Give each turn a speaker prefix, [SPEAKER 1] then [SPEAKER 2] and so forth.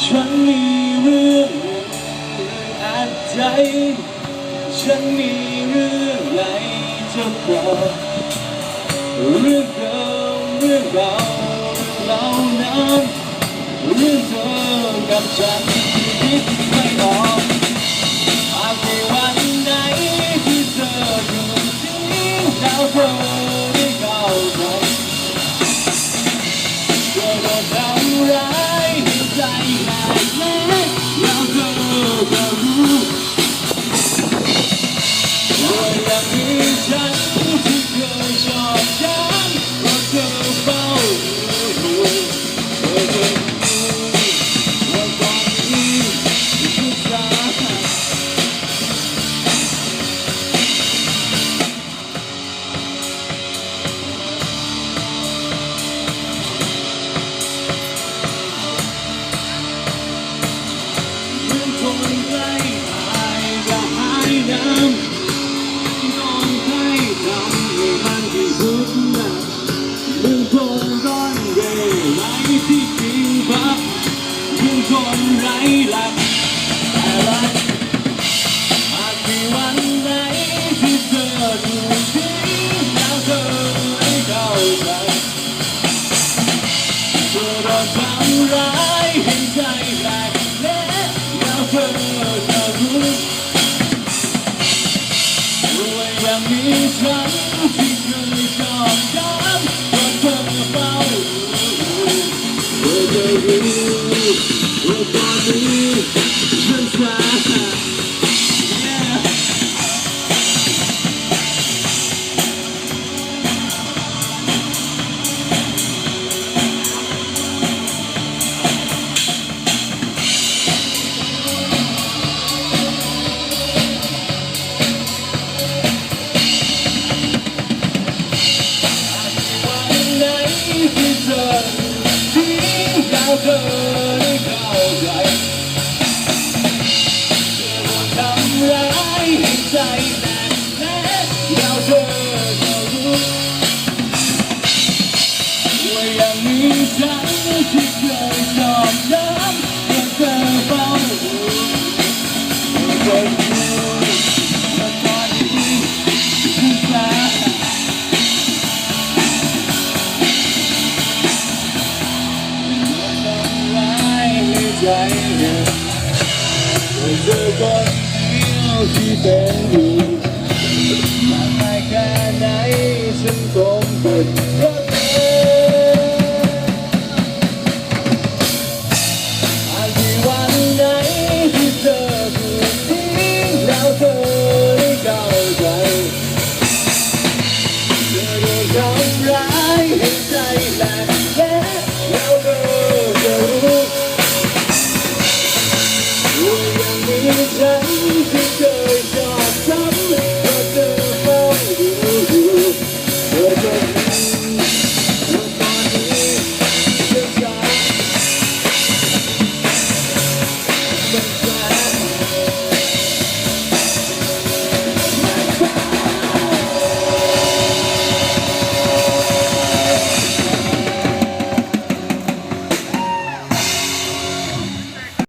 [SPEAKER 1] ฉันมีเรื่องอัดใจ ฉันมีเรื่องไหนจะบอกเรื่องเก่าเรื่องเราเรานั้นเรื่องเธอกับฉันคิดไม่ออกหากในวันไหนที่เธออยู่ที่ดาวโค go. ใจนี่แต่เธอคนเดียวที่เป็นอยู่มานไม่แค่ไหนฉันคงเป็นรักเธอาจีวันไหนที่เธอถูกทิ้แล้วเธอได้เข้าใจเธอโดนทำร้าย